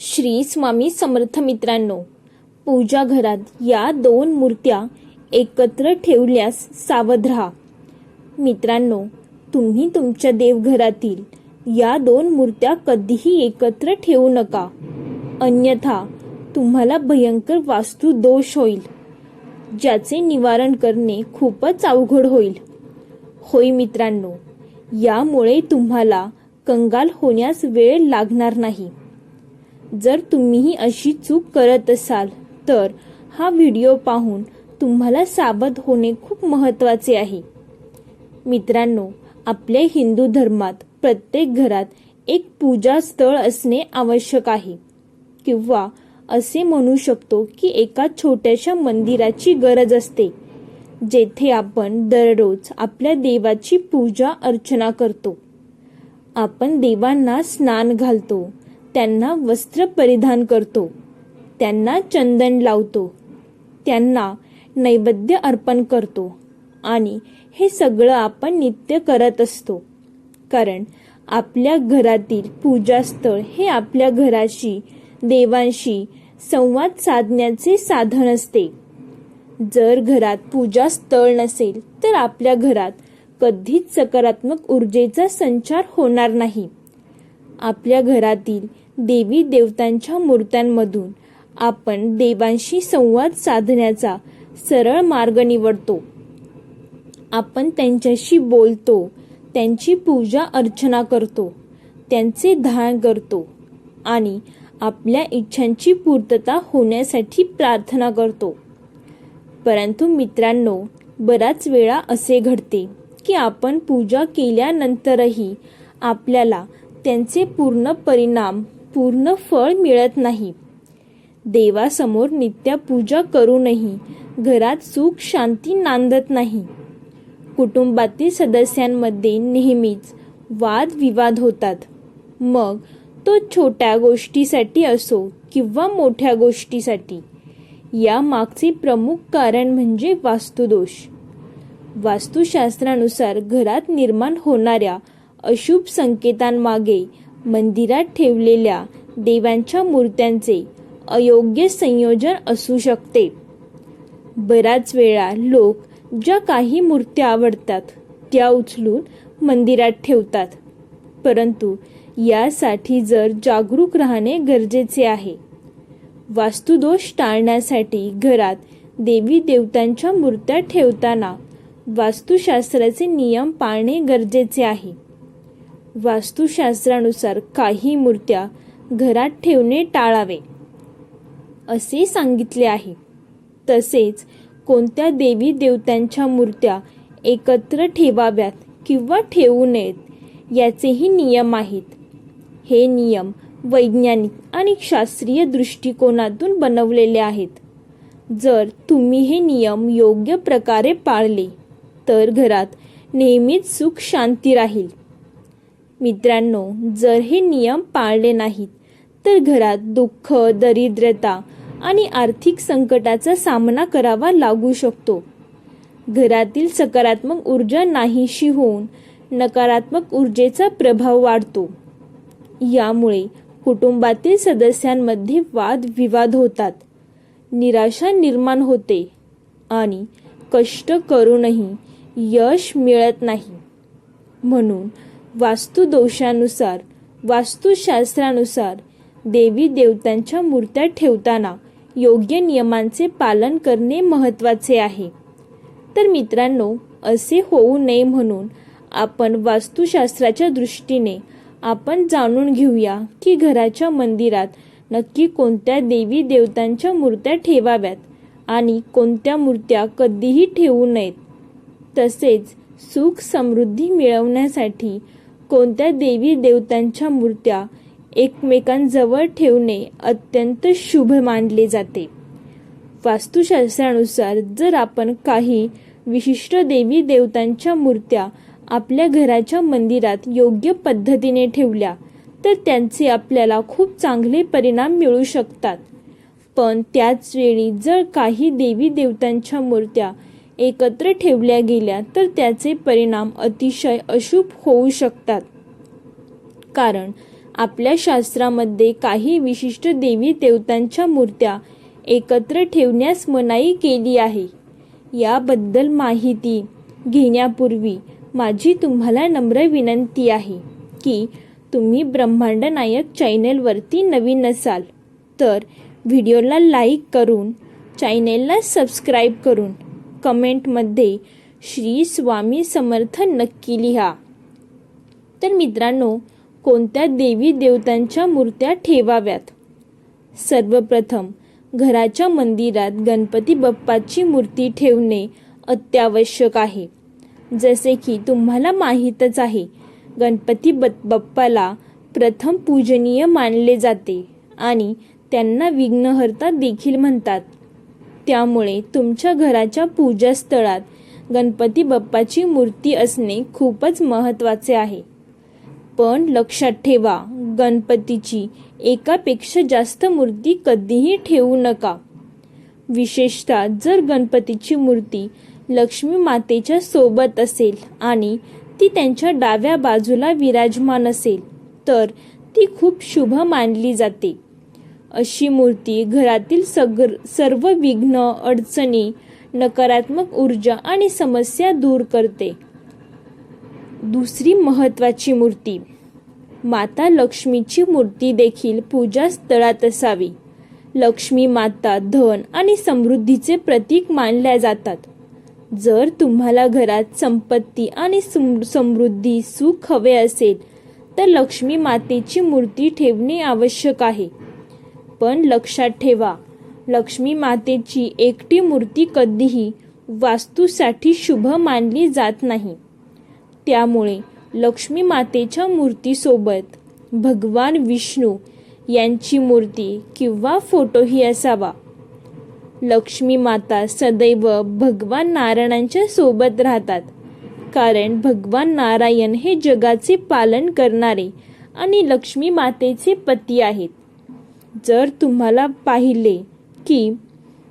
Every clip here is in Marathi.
श्री स्वामी समर्थ मित्रांनो पूजा घरात या दोन मूर्त्या एकत्र ठेवल्यास सावध राहा. मित्रांनो तुम्ही तुमच्या देवघरातील या दोन मूर्त्या कधीही एकत्र ठेवू नका. अन्यथा तुम्हाला भयंकर वास्तू दोष होईल ज्याचे निवारण करणे खूपच अवघड होईल. होय मित्रांनो यामुळे तुम्हाला कंगाल होण्यास वेळ लागणार नाही. जर तुम्हीही अशी चूक करत असाल तर हा व्हिडिओ पाहून तुम्हाला सावध होणे खूप महत्त्वाचे आहे. मित्रांनो आपल्या हिंदू धर्मात प्रत्येक घरात एक पूजा स्थळ असणे आवश्यक आहे. किंवा असे म्हणू शकतो की एका छोट्याशा मंदिराची गरज असते जेथे आपण दररोज आपल्या देवाची पूजा अर्चना करतो. आपण देवांना स्नान घालतो त्यांना वस्त्र परिधान करतो. त्यांना चंदन लावतो. त्यांना नैवेद्य अर्पण करतो. आणि हे सगळं आपण नित्य करत असतो. कारण आपल्या घरातील पूजास्थळ हे आपल्या घराशी देवांशी संवाद साधण्याचे साधन असते. जर घरात पूजा स्थळ नसेल तर आपल्या घरात कधीच सकारात्मक ऊर्जेचा संचार होणार नाही. आपल्या घरातील देवी देवतांच्या मूर्त्यांमधून आपण देवांशी संवाद साधण्याचा सरळ मार्ग निवडतो. आपण त्यांच्याशी बोलतो त्यांची पूजा अर्चना करतो त्यांचे ध्यान करतो आणि आपल्या इच्छांची पूर्तता होण्यासाठी प्रार्थना करतो. परंतु मित्रांनो बराच वेळा असे घडते की आपण पूजा केल्यानंतरही आपल्याला त्यांचे पूर्ण परिणाम पूर्ण फळ मिळत नाही. देवासमोर नित्य पूजा करूनही घरात सुख शांती नांदत नाही. कुटुंबातील सदस्यांमध्ये नेहमीच वाद विवाद होतात. मग तो छोट्या गोष्टीसाठी असो किंवा मोठ्या गोष्टीसाठी या मागचे प्रमुख कारण म्हणजे वास्तुदोष. वास्तुशास्त्रानुसार घरात निर्माण होणाऱ्या अशुभ संकेतांमागे मंदिरात ठेवलेल्या देवांच्या मूर्त्यांचे अयोग्य संयोजन असू शकते. बराच वेळा लोक ज्या काही मूर्त्या आवडतात त्या उचलून मंदिरात ठेवतात. परंतु यासाठी जर जागरूक राहणे गरजेचे आहे. वास्तुदोष टाळण्यासाठी घरात देवी देवतांच्या मूर्त्या ठेवताना वास्तुशास्त्राचे नियम पाळणे गरजेचे आहे. वास्तुशास्त्रानुसार काही मूर्त्या घरात ठेवणे टाळावे. असे सांगितले आहे. तसेच कोणत्या देवी देवतांच्या मूर्त्या एकत्र ठेवाव्यात किंवा ठेवू नयेत याचेही नियम आहेत. हे नियम वैज्ञानिक आणि शास्त्रीय दृष्टिकोनातून बनवलेले आहेत. जर तुम्ही हे नियम योग्य प्रकारे पाळले तर घरात नेहमीच सुख शांती राहील. मित्रांनो जर हे नियम पाळले नाहीत तर घरात दुःख दरिद्रता आणि आर्थिक संकटाचा सामना करावा लागू शकतो. घरातील सकारात्मक ऊर्जा नाहीशी होऊन नकारात्मक ऊर्जेचा प्रभाव वाढतो. यामुळे कुटुंबातील सदस्यांमध्ये वाद विवाद होतात. निराशा निर्माण होते आणि कष्ट करूनही यश मिळत नाही. म्हणून वास्तुदोषानुसार वास्तुशास्त्रानुसार देवी देवतांच्या मूर्त्या ठेवताना योग्य नियमांचे पालन करणे महत्त्वाचे आहे. तर मित्रांनो असे होऊ नये म्हणून आपण वास्तुशास्त्राच्या दृष्टीने आपण जाणून घेऊया की घराच्या मंदिरात नक्की कोणत्या देवी देवतांच्या मूर्त्या ठेवाव्यात आणि कोणत्या मूर्त्या कधीही ठेवू नयेत. तसेच सुख समृद्धी मिळवण्यासाठी कोणत्या देवी देवतांच्या मूर्त्या एकमेकांजवळ ठेवणे अत्यंत शुभ मानले जाते. वास्तुशास्त्रानुसार जर आपण काही विशिष्ट देवी देवतांच्या मूर्त्या आपल्या घराच्या मंदिरात योग्य पद्धतीने ठेवल्या तर त्यांचे आपल्याला खूप चांगले परिणाम मिळू शकतात. पण त्याच वेळी जर काही देवी देवतांच्या मूर्त्या एकत्र ठेवल्या गेल्या तर त्याचे परिणाम अतिशय अशुभ होऊ शकतात. कारण आपल्या शास्त्रामध्ये काही विशिष्ट देवी देवतांच्या मूर्त्या एकत्र ठेवण्यास मनाई केली आहे. याबद्दल माहिती घेण्यापूर्वी माझी तुम्हाला नम्र विनंती आहे की तुम्ही ब्रह्मांड नायक चॅनेलवरती नवीन असाल तर व्हिडिओला लाईक करून चॅनेलला सबस्क्राईब करून कमेंटमध्ये श्री स्वामी समर्थ नक्की लिहा. तर मित्रांनो कोणत्या देवी देवतांच्या मूर्त्या ठेवाव्यात? सर्वप्रथम घराच्या मंदिरात गणपती बाप्पाची मूर्ती ठेवणे अत्यावश्यक आहे. जसे की तुम्हाला माहीतच आहे गणपती बाप्पाला प्रथम पूजनीय मानले जाते आणि त्यांना विघ्नहर्ता देखील म्हणतात. त्यामुळे तुमच्या घराच्या पूजास्थळात गणपती बाप्पाची मूर्ती असणे खूपच महत्त्वाचे आहे. पण लक्षात ठेवा गणपतीची एकापेक्षा जास्त मूर्ती कधीही ठेवू नका. विशेषतः जर गणपतीची मूर्ती लक्ष्मी मातेच्या सोबत असेल आणि ती त्यांच्या डाव्या बाजूला विराजमान असेल तर ती खूप शुभ मानली जाते. अशी मूर्ती घरातील सगर सर्व विघ्न अडचणी नकारात्मक ऊर्जा आणि समस्या दूर करते. दुसरी महत्वाची मूर्ती. माता लक्ष्मीची मूर्ती देखील पूजास्थळात असावी. लक्ष्मी माता धन आणि समृद्धीचे प्रतीक मानल्या जातात. जर तुम्हाला घरात संपत्ती आणि सम- समृद्धी सुख हवे असेल तर लक्ष्मी मातेची मूर्ती ठेवणे आवश्यक आहे. पण लक्षात ठेवा. लक्ष्मी मातेची एकटी मूर्ती कधीही वास्तूसाठी शुभ मानली जात नाही. त्यामुळे लक्ष्मी मातेच्या मूर्तीसोबत भगवान विष्णू यांची मूर्ती किंवा फोटोही असावा. लक्ष्मी माता सदैव भगवान नारायणांच्या सोबत राहतात. कारण भगवान नारायण हे जगाचे पालन करणारे आणि लक्ष्मी मातेचे पती आहेत. जर तुम्हाला पाहिले की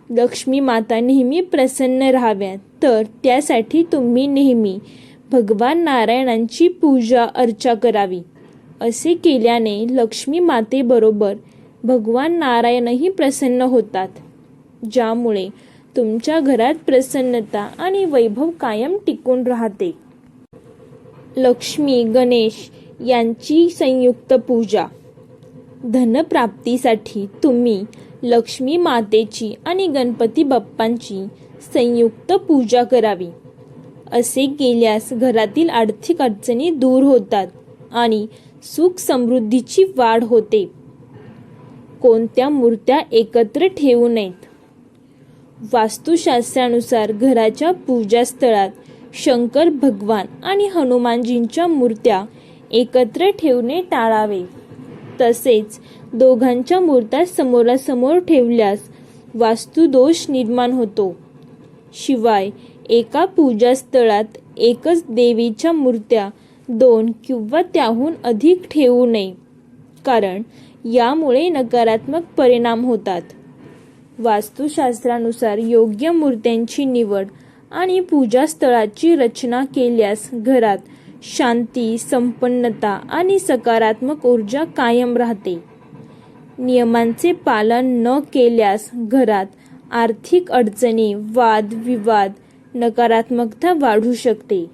लक्ष्मी माता नेहमी प्रसन्न राहाव्या तर त्यासाठी तुम्ही नेहमी भगवान नारायणांची पूजा अर्चा करावी. असे केल्याने लक्ष्मी मातेबरोबर भगवान नारायणही प्रसन्न होतात ज्यामुळे तुमच्या घरात प्रसन्नता आणि वैभव कायम टिकून राहते. लक्ष्मी गणेश यांची संयुक्त पूजा. धनप्राप्तीसाठी तुम्ही लक्ष्मी मातेची आणि गणपती बाप्पांची संयुक्त पूजा करावी. असे केल्यास घरातील आर्थिक अडचणी दूर होतात आणि सुख समृद्धीची वाढ होते. कोणत्या मूर्त्या एकत्र ठेवू नयेत? वास्तुशास्त्रानुसार घराच्या पूजास्थळात शंकर भगवान आणि हनुमानजींच्या मूर्त्या एकत्र ठेवणे टाळावे. तसेच दोघांच्या मूर्त्या समोरासमोर ठेवल्यास वास्तुदोष निर्माण होतो. शिवाय एका पूजास्थळात एकच देवीच्या मूर्त्या दोन किंवा त्याहून अधिक ठेवू नये कारण यामुळे नकारात्मक परिणाम होतात. वास्तुशास्त्रानुसार योग्य मूर्त्यांची निवड आणि पूजास्थळाची रचना केल्यास घरात शांती संपन्नता आणि सकारात्मक ऊर्जा कायम राहते. नियमांचे पालन न केल्यास घरात आर्थिक अडचणी वाद विवाद नकारात्मकता वाढू शकते.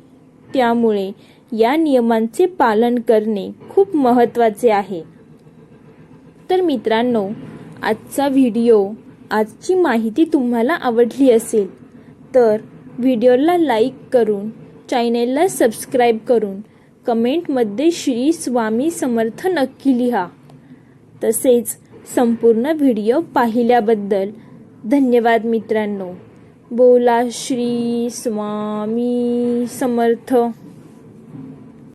त्यामुळे या नियमांचे पालन करणे खूप महत्त्वाचे आहे. तर मित्रांनो आजचा व्हिडिओ आजची माहिती तुम्हाला आवडली असेल तर व्हिडिओला लाईक करून चॅनेलला सबस्क्राईब करून कमेंटमध्ये श्री स्वामी समर्थ नक्की लिहा. तसेच संपूर्ण व्हिडिओ पाहिल्याबद्दल धन्यवाद मित्रांनो. बोला श्री स्वामी समर्थ.